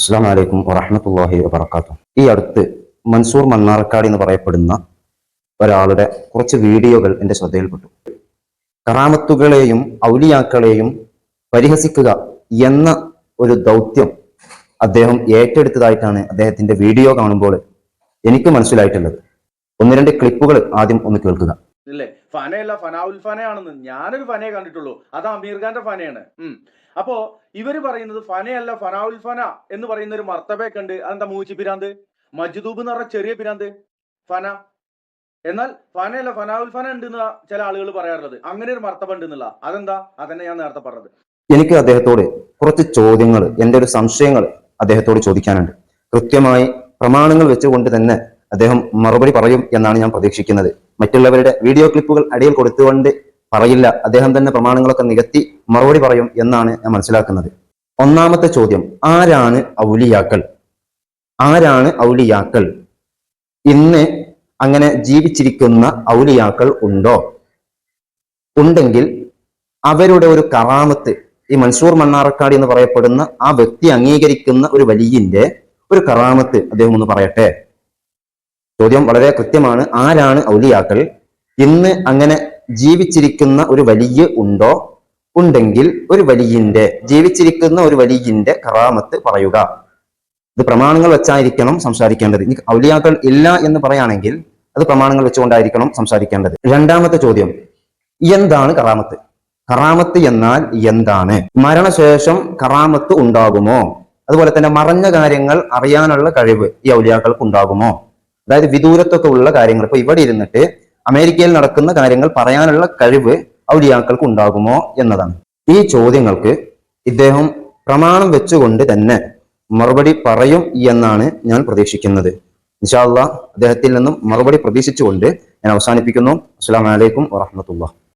അസ്സാം വലൈക്കും വറഹമത്തല്ലാഹി വബർക്കാത്തു ഈ അടുത്ത് മൻസൂർ മണ്ണാർക്കാട് എന്ന് പറയപ്പെടുന്ന ഒരാളുടെ കുറച്ച് വീഡിയോകൾ എന്റെ ശ്രദ്ധയിൽപ്പെട്ടു. കറാമത്തുകളെയും ഔലിയാക്കളെയും പരിഹസിക്കുക എന്ന ഒരു ദൗത്യം അദ്ദേഹം ഏറ്റെടുത്തതായിട്ടാണ് അദ്ദേഹത്തിന്റെ വീഡിയോ കാണുമ്പോൾ എനിക്ക് മനസ്സിലായിട്ടുള്ളത്. ഒന്ന് രണ്ട് ക്ലിപ്പുകൾ ആദ്യം ഒന്ന് കേൾക്കുക. ഇല്ലേ? ഫനയല്ല ഫനാവുൽ ഫനയാണെന്ന്. ഞാനൊരു ഫനയെ കണ്ടിട്ടുള്ളൂ. അത് അമീർ ഖാന്റെ ഫനയാണ്. ഉം. അപ്പോ ഇവർ പറയുന്നത് ഫനയല്ല ഫനാവുൽ ഫന എന്ന് പറയുന്ന ഒരു മർത്തബയൊക്കെ ഉണ്ട്. അതെന്താ മൂച്ചി പിരാന്ത്? മജ്ദൂബ് എന്ന് പറഞ്ഞ ചെറിയ പിരാന്ത്. ഫന. എന്നാൽ ഫനയല്ല ഫനാവുൽ ഫന ഉണ്ട് എന്ന് ചില ആളുകൾ പറയാറുള്ളത്. അങ്ങനെ ഒരു മർത്തബ ഉണ്ട് എന്നുള്ള അതെന്താ? അതന്നെ ഞാൻ നേരത്തെ പറഞ്ഞത്. എനിക്ക് അദ്ദേഹത്തോട് കുറച്ച് ചോദ്യങ്ങൾ എന്റെ ഒരു സംശയങ്ങൾ അദ്ദേഹത്തോട് ചോദിക്കാനുണ്ട്. കൃത്യമായി പ്രമാണങ്ങൾ വെച്ചുകൊണ്ട് തന്നെ അദ്ദേഹം മറുപടി പറയും എന്നാണ് ഞാൻ പ്രതീക്ഷിക്കുന്നത്. മറ്റുള്ളവരുടെ വീഡിയോ ക്ലിപ്പുകൾ അടിയിൽ കൊടുത്തുകൊണ്ട് പറയില്ല. അദ്ദേഹം തന്നെ പ്രമാണങ്ങളൊക്കെ നികത്തി മറുപടി പറയും എന്നാണ് ഞാൻ മനസ്സിലാക്കുന്നത്. ഒന്നാമത്തെ ചോദ്യം ആരാണ് ഔലിയാക്കൾ? ആരാണ് ഔലിയാക്കൾ? ഇന്ന് അങ്ങനെ ജീവിച്ചിരിക്കുന്ന ഔലിയാക്കൾ ഉണ്ടോ? ഉണ്ടെങ്കിൽ അവരുടെ ഒരു കറാമത്ത് ഈ മൻസൂർ മണ്ണാറക്കാട് എന്ന് പറയപ്പെടുന്ന ആ വ്യക്തി അംഗീകരിക്കുന്ന ഒരു വലിയന്റെ ഒരു കറാമത്ത് അദ്ദേഹം ഒന്ന് പറയട്ടെ. ചോദ്യം വളരെ കൃത്യമാണ്. ആരാണ് ഔലിയാക്കൾ? ഇന്ന് അങ്ങനെ ജീവിച്ചിരിക്കുന്ന ഒരു വലിയ ഉണ്ടോ? ഉണ്ടെങ്കിൽ ഒരു വലിയന്റെ ജീവിച്ചിരിക്കുന്ന ഒരു വലിയന്റെ കറാമത്ത് പറയുക. ഇത് പ്രമാണങ്ങൾ വെച്ചായിരിക്കണം സംസാരിക്കേണ്ടത്. ഇനി ഔലിയാക്കൾ ഇല്ല എന്ന് പറയുകയാണെങ്കിൽ അത് പ്രമാണങ്ങൾ വെച്ചുകൊണ്ടായിരിക്കണം സംസാരിക്കേണ്ടത്. രണ്ടാമത്തെ ചോദ്യം. എന്താണ് കറാമത്ത്? കറാമത്ത് എന്നാൽ എന്താണ്? മരണശേഷം കറാമത്ത് ഉണ്ടാകുമോ? അതുപോലെ തന്നെ മറഞ്ഞ കാര്യങ്ങൾ അറിയാനുള്ള കഴിവ് ഈ ഔലിയാക്കൾക്ക് ഉണ്ടാകുമോ? അതായത് വിദൂരത്തൊക്കെ ഉള്ള കാര്യങ്ങൾ. ഇപ്പൊ ഇവിടെ ഇരുന്നിട്ട് അമേരിക്കയിൽ നടക്കുന്ന കാര്യങ്ങൾ പറയാനുള്ള കഴിവ് ഔലിയാക്കൾക്ക് ഉണ്ടാകുമോ എന്നതാണ്. ഈ ചോദ്യങ്ങൾക്ക് ഇദ്ദേഹം പ്രമാണം വെച്ചുകൊണ്ട് തന്നെ മറുപടി പറയും എന്നാണ് ഞാൻ പ്രതീക്ഷിക്കുന്നത്. ഇൻഷാല്ല അദ്ദേഹത്തിൽ നിന്നും മറുപടി പ്രതീക്ഷിച്ചുകൊണ്ട് ഞാൻ അവസാനിപ്പിക്കുന്നു. അസ്സാം വലൈക്കും വാഹമത്തുള്ള